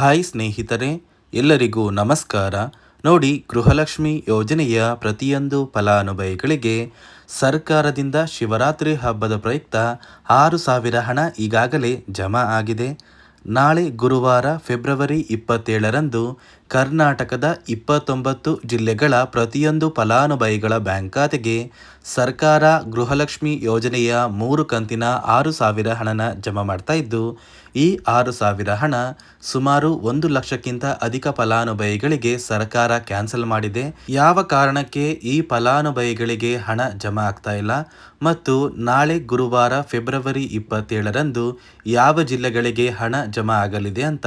Hi ಸ್ನೇಹಿತರೆ, ಎಲ್ಲರಿಗೂ ನಮಸ್ಕಾರ. ನೋಡಿ, ಗೃಹಲಕ್ಷ್ಮಿ ಯೋಜನೆಯ ಪ್ರತಿಯೊಂದು ಫಲಾನುಭವಿಗಳಿಗೆ ಸರ್ಕಾರದಿಂದ ಶಿವರಾತ್ರಿ ಹಬ್ಬದ ಪ್ರಯುಕ್ತ ಆರು ಸಾವಿರ ಹಣ ಈಗಾಗಲೇ ಜಮಾ ಆಗಿದೆ. ನಾಳೆ ಗುರುವಾರ, ಫೆಬ್ರವರಿ ಇಪ್ಪತ್ತೇಳರಂದು ಕರ್ನಾಟಕದ ಇಪ್ಪತ್ತೊಂಬತ್ತು ಜಿಲ್ಲೆಗಳ ಪ್ರತಿಯೊಂದು ಫಲಾನುಭವಿಗಳ ಬ್ಯಾಂಕ್ ಖಾತೆಗೆ ಸರ್ಕಾರ ಗೃಹಲಕ್ಷ್ಮಿ ಯೋಜನೆಯ ಮೂರು ಕಂತಿನ ಆರು ಸಾವಿರ ಹಣನ ಜಮಾ ಮಾಡ್ತಾ ಇದ್ದು, ಈ ಆರು ಸಾವಿರ ಹಣ ಸುಮಾರು ಒಂದು ಲಕ್ಷಕ್ಕಿಂತ ಅಧಿಕ ಫಲಾನುಭವಿಗಳಿಗೆ ಸರ್ಕಾರ ಕ್ಯಾನ್ಸಲ್ ಮಾಡಿದೆ. ಯಾವ ಕಾರಣಕ್ಕೆ ಈ ಫಲಾನುಭವಿಗಳಿಗೆ ಹಣ ಜಮಾ ಆಗ್ತಾ ಇಲ್ಲ ಮತ್ತು ನಾಳೆ ಗುರುವಾರ ಫೆಬ್ರವರಿ ಇಪ್ಪತ್ತೇಳರಂದು ಯಾವ ಜಿಲ್ಲೆಗಳಿಗೆ ಹಣ ಜಮಾ ಆಗಲಿದೆ ಅಂತ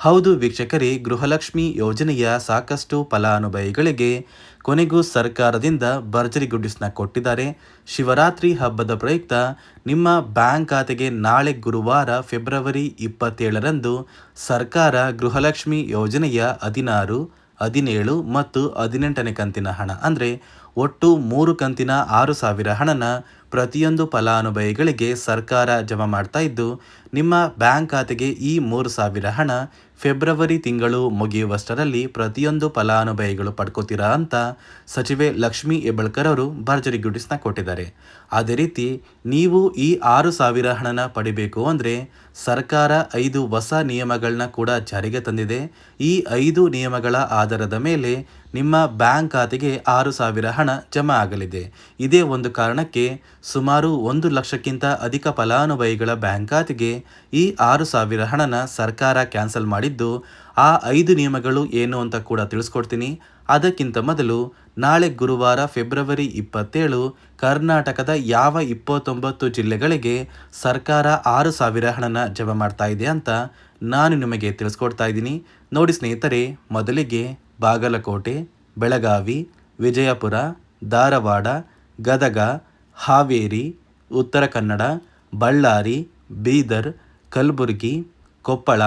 ಹೌದು ವೀಕ್ಷಕರೇ, ಗೃಹಲಕ್ಷ್ಮಿ ಯೋಜನೆಯ ಸಾಕಷ್ಟು ಫಲಾನುಭವಿಗಳಿಗೆ ಕೊನೆಗೂ ಸರ್ಕಾರದಿಂದ ಭರ್ಜರಿ ಗುಡ್ಡಿಸ್ನ ಕೊಟ್ಟಿದ್ದಾರೆ. ಶಿವರಾತ್ರಿ ಹಬ್ಬದ ಪ್ರಯುಕ್ತ ನಿಮ್ಮ ಬ್ಯಾಂಕ್ ಖಾತೆಗೆ ನಾಳೆ ಗುರುವಾರ ಫೆಬ್ರವರಿ ಇಪ್ಪತ್ತೇಳರಂದು ಸರ್ಕಾರ ಗೃಹಲಕ್ಷ್ಮಿ ಯೋಜನೆಯ ಹದಿನಾರು, ಹದಿನೇಳು ಮತ್ತು ಹದಿನೆಂಟನೇ ಕಂತಿನ ಹಣ, ಅಂದರೆ ಒಟ್ಟು ಮೂರು ಕಂತಿನ ಆರು ಸಾವಿರ ಹಣನ ಪ್ರತಿಯೊಂದು ಫಲಾನುಭವಿಗಳಿಗೆ ಸರ್ಕಾರ ಜಮಾ ಮಾಡ್ತಾ ಇದ್ದು ನಿಮ್ಮ ಬ್ಯಾಂಕ್ ಖಾತೆಗೆ ಈ ಮೂರು ಸಾವಿರ ಹಣ ಫೆಬ್ರವರಿ ತಿಂಗಳು ಮುಗಿಯುವಷ್ಟರಲ್ಲಿ ಪ್ರತಿಯೊಂದು ಫಲಾನುಭವಿಗಳು ಪಡ್ಕೋತೀರಾ ಅಂತ ಸಚಿವೆ ಲಕ್ಷ್ಮೀ ಹೆಬ್ಬಳ್ಕರ್ ಅವರು ಭರ್ಜರಿ ಗುಡಿಸ್ನ ಕೊಟ್ಟಿದ್ದಾರೆ. ಅದೇ ರೀತಿ ನೀವು ಈ ಆರು ಸಾವಿರ ಹಣನ ಪಡಿಬೇಕು ಅಂದರೆ ಸರ್ಕಾರ ಐದು ಹೊಸ ನಿಯಮಗಳನ್ನ ಕೂಡ ಜಾರಿಗೆ ತಂದಿದೆ. ಈ ಐದು ನಿಯಮಗಳ ಆಧಾರದ ಮೇಲೆ ನಿಮ್ಮ ಬ್ಯಾಂಕ್ ಖಾತೆಗೆ ಆರು ಸಾವಿರ ಹಣ ಜಮಾ ಆಗಲಿದೆ. ಇದೇ ಒಂದು ಕಾರಣಕ್ಕೆ ಸುಮಾರು ಒಂದು ಲಕ್ಷಕ್ಕಿಂತ ಅಧಿಕ ಫಲಾನುಭವಿಗಳ ಬ್ಯಾಂಕ್ ಖಾತೆಗೆ ಈ ಆರು ಸಾವಿರ ಹಣನ ಸರ್ಕಾರ ಕ್ಯಾನ್ಸಲ್ ಮಾಡಿದ್ದು, ಆ ಐದು ನಿಯಮಗಳು ಏನು ಅಂತ ಕೂಡ ತಿಳಿಸ್ಕೊಡ್ತೀನಿ. ಅದಕ್ಕಿಂತ ಮೊದಲು ನಾಳೆ ಗುರುವಾರ ಫೆಬ್ರವರಿ ಇಪ್ಪತ್ತೇಳು ಕರ್ನಾಟಕದ ಯಾವ ಇಪ್ಪತ್ತೊಂಬತ್ತು ಜಿಲ್ಲೆಗಳಿಗೆ ಸರ್ಕಾರ ಆರು ಸಾವಿರ ಹಣನ ಜಮಾ ಮಾಡ್ತಾ ಇದೆ ಅಂತ ನಾನು ನಿಮಗೆ ತಿಳಿಸ್ಕೊಡ್ತಾ ಇದ್ದೀನಿ. ನೋಡಿ ಸ್ನೇಹಿತರೆ, ಮೊದಲಿಗೆ ಬಾಗಲಕೋಟೆ, ಬೆಳಗಾವಿ, ವಿಜಯಪುರ, ಧಾರವಾಡ, ಗದಗ, ಹಾವೇರಿ, ಉತ್ತರ ಕನ್ನಡ, ಬಳ್ಳಾರಿ ಬೀದರ್, ಕಲಬುರಗಿ, ಕೊಪ್ಪಳ,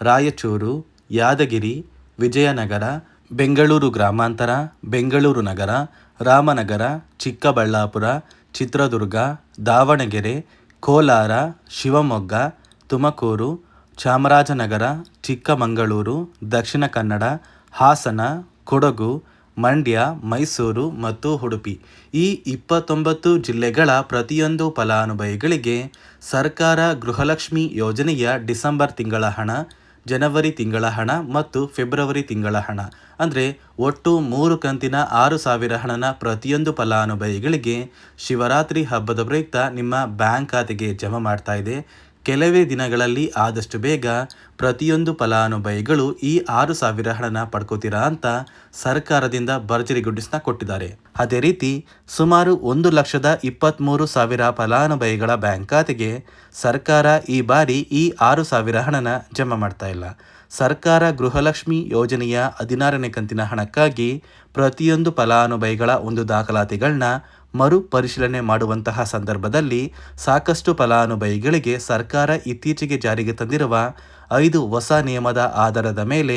ರಾಯಚೂರು, ಯಾದಗಿರಿ, ವಿಜಯನಗರ, ಬೆಂಗಳೂರು ಗ್ರಾಮಾಂತರ, ಬೆಂಗಳೂರು ನಗರ, ರಾಮನಗರ, ಚಿಕ್ಕಬಳ್ಳಾಪುರ, ಚಿತ್ರದುರ್ಗ, ದಾವಣಗೆರೆ, ಕೋಲಾರ, ಶಿವಮೊಗ್ಗ, ತುಮಕೂರು, ಚಾಮರಾಜನಗರ, ಚಿಕ್ಕಮಗಳೂರು, ದಕ್ಷಿಣ ಕನ್ನಡ, ಹಾಸನ, ಕೊಡಗು ಮಂಡ್ಯ, ಮೈಸೂರು ಮತ್ತು ಉಡುಪಿ. ಈ ಇಪ್ಪತ್ತೊಂಬತ್ತು ಜಿಲ್ಲೆಗಳ ಪ್ರತಿಯೊಂದು ಫಲಾನುಭವಿಗಳಿಗೆ ಸರ್ಕಾರ ಗೃಹಲಕ್ಷ್ಮಿ ಯೋಜನೆಯ ಡಿಸೆಂಬರ್ ತಿಂಗಳ ಹಣ, ಜನವರಿ ತಿಂಗಳ ಹಣ ಮತ್ತು ಫೆಬ್ರವರಿ ತಿಂಗಳ ಹಣ. ಅಂದರೆ ಒಟ್ಟು ಮೂರು ಕಂತಿನ ಆರು ಸಾವಿರ ಹಣನ ಪ್ರತಿಯೊಂದು ಫಲಾನುಭವಿಗಳಿಗೆ ಶಿವರಾತ್ರಿ ಹಬ್ಬದ ಪ್ರಯುಕ್ತ ನಿಮ್ಮ ಬ್ಯಾಂಕ್ ಖಾತೆಗೆ ಜಮಾ ಮಾಡ್ತಾ ಇದೆ. ಕೆಲವೇ ದಿನಗಳಲ್ಲಿ ಆದಷ್ಟು ಬೇಗ ಪ್ರತಿಯೊಂದು ಫಲಾನುಭವಿಗಳು ಈ ಆರು ಸಾವಿರ ಹಣನ ಪಡ್ಕೋತೀರಾ ಅಂತ ಸರ್ಕಾರದಿಂದ ಭರ್ಜರಿ ಗುಡ್ಡಿಸ್ನ ಕೊಟ್ಟಿದ್ದಾರೆ. ಅದೇ ರೀತಿ ಸುಮಾರು ಒಂದು ಲಕ್ಷದ ಇಪ್ಪತ್ತ್ಮೂರು ಸಾವಿರ ಫಲಾನುಭವಿಗಳ ಬ್ಯಾಂಕ್ ಖಾತೆಗೆ ಸರ್ಕಾರ ಈ ಬಾರಿ ಈ ಆರು ಸಾವಿರ ಹಣನ ಜಮಾ ಮಾಡ್ತಾ ಇಲ್ಲ. ಸರ್ಕಾರ ಗೃಹಲಕ್ಷ್ಮಿ ಯೋಜನೆಯ ಹದಿನಾರನೇ ಕಂತಿನ ಹಣಕ್ಕಾಗಿ ಪ್ರತಿಯೊಂದು ಫಲಾನುಭವಿಗಳ ಒಂದು ದಾಖಲಾತಿಗಳನ್ನ ಮರು ಪರಿಶೀಲನೆ ಮಾಡುವಂತಹ ಸಂದರ್ಭದಲ್ಲಿ ಸಾಕಷ್ಟು ಫಲಾನುಭವಿಗಳಿಗೆ ಸರ್ಕಾರ ಇತ್ತೀಚೆಗೆ ಜಾರಿಗೆ ತಂದಿರುವ ಐದು ಹೊಸ ನಿಯಮದ ಆಧಾರದ ಮೇಲೆ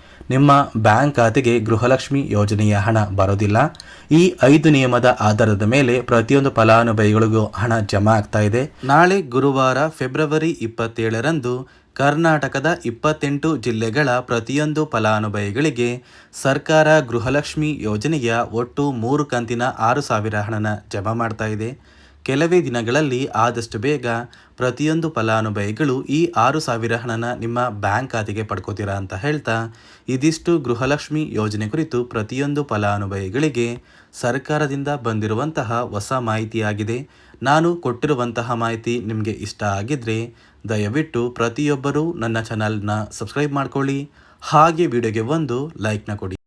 ನಿಮ್ಮ ಬ್ಯಾಂಕ್ ಖಾತೆಗೆ ಗೃಹಲಕ್ಷ್ಮಿ ಯೋಜನೆಯ ಹಣ ಬರೋದಿಲ್ಲ. ಈ ಐದು ನಿಯಮದ ಆಧಾರದ ಮೇಲೆ ಪ್ರತಿಯೊಂದು ಫಲಾನುಭವಿಗಳಿಗೂ ಹಣ ಜಮಾ ಆಗ್ತಾ ಇದೆ. ನಾಳೆ ಗುರುವಾರ ಫೆಬ್ರವರಿ ಇಪ್ಪತ್ತೇಳರಂದು ಕರ್ನಾಟಕದ ಇಪ್ಪತ್ತೆಂಟು ಜಿಲ್ಲೆಗಳ ಪ್ರತಿಯೊಂದು ಫಲಾನುಭವಿಗಳಿಗೆ ಸರ್ಕಾರ ಗೃಹಲಕ್ಷ್ಮಿ ಯೋಜನೆಯ ಒಟ್ಟು ಮೂರು ಕಂತಿನ ಆರು ಸಾವಿರ ಹಣನ ಜಮಾ ಮಾಡ್ತಾ ಇದೆ. ಕೆಲವೇ ದಿನಗಳಲ್ಲಿ ಆದಷ್ಟು ಬೇಗ ಪ್ರತಿಯೊಂದು ಫಲಾನುಭವಿಗಳು ಈ ಆರು ಸಾವಿರ ಹಣನ ನಿಮ್ಮ ಬ್ಯಾಂಕ್ ಖಾತೆಗೆ ಪಡ್ಕೋತೀರಾ ಅಂತ ಹೇಳ್ತಾ, ಇದಿಷ್ಟು ಗೃಹಲಕ್ಷ್ಮಿ ಯೋಜನೆ ಕುರಿತು ಪ್ರತಿಯೊಂದು ಫಲಾನುಭವಿಗಳಿಗೆ ಸರ್ಕಾರದಿಂದ ಬಂದಿರುವಂತಹ ಹೊಸ ಮಾಹಿತಿಯಾಗಿದೆ. ನಾನು ಕೊಟ್ಟಿರುವಂತಹ ಮಾಹಿತಿ ನಿಮಗೆ ಇಷ್ಟ ಆಗಿದ್ರೆ ದಯವಿಟ್ಟು ಪ್ರತಿಯೊಬ್ಬರೂ ನನ್ನ ಚಾನಲ್ನ ಸಬ್ಸ್ಕ್ರೈಬ್ ಮಾಡ್ಕೊಳ್ಳಿ. ಹಾಗೆ ವಿಡಿಯೋಗೆ ಒಂದು ಲೈಕ್ನ ಕೊಡಿ.